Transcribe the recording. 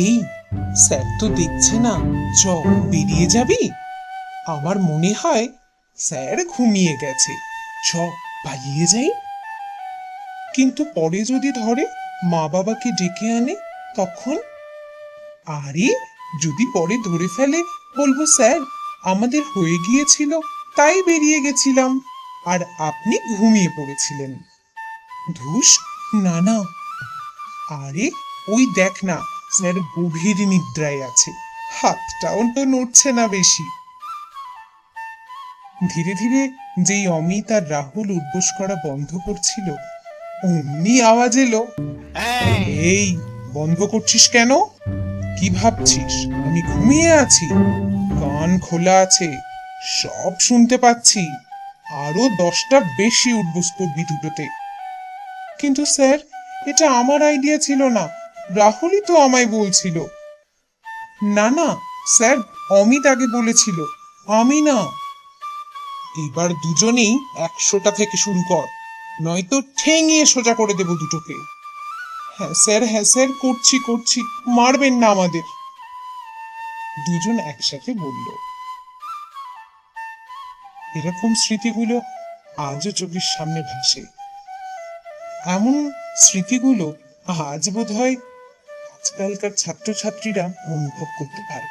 এই স্যার তো দেখছে না চ বেরিয়ে যাবি? আমার মনে হয় স্যার ঘুমিয়ে গেছে। চ পালিয়ে যাই। কিন্তু পরে যদি ধরে মা বাবাকে ডেকে আনে তখন? আরে, যদি পরে ধরে ফেলে, বলব স্যার, আমাদের হয়ে গিয়েছিল, তাই বেরিয়ে গেছিলাম। আর আপনি ঘুমিয়ে পড়েছিলেন। ধুস, না না। আরে, ওই দেখ না স্যার, গভীর নিদ্রায় আছে। হাতটাও তো নড়ছে না বেশি। ধীরে ধীরে যেই অমিত আর রাহুল উদ্বোস করা বন্ধ করছিল, অমনি আওয়াজ এলো। এই, বন্ধ করছিস কেন? কি ভাবছিস? আমি ঘুমিয়ে আছি। কান খোলা আছে। সব শুনতে পাচ্ছি। আরও দশটা বেশি উঠবোস করবি দুটোতে। কিন্তু স্যার, এটা আমার আইডিয়া ছিল না। রাহুলই তো আমায় বলছিল। না না, স্যার, অমিত আগে বলেছিল। আমি না। এবার দুজনেই একশোটা থেকে শুরু কর, নয়তো ঠেঙিয়ে সোজা করে দেব দুটোকে। হ্যাঁ স্যার হ্যাঁ স্যার, করছি করছি, মারবেন না আমাদের। দুজন একসাথে বলল। এরকম স্মৃতিগুলো আজও চোখের সামনে ভাসে। এমন স্মৃতিগুলো আজ বোধ হয় আজকালকার ছাত্রছাত্রীরা অনুভব করতে পারে।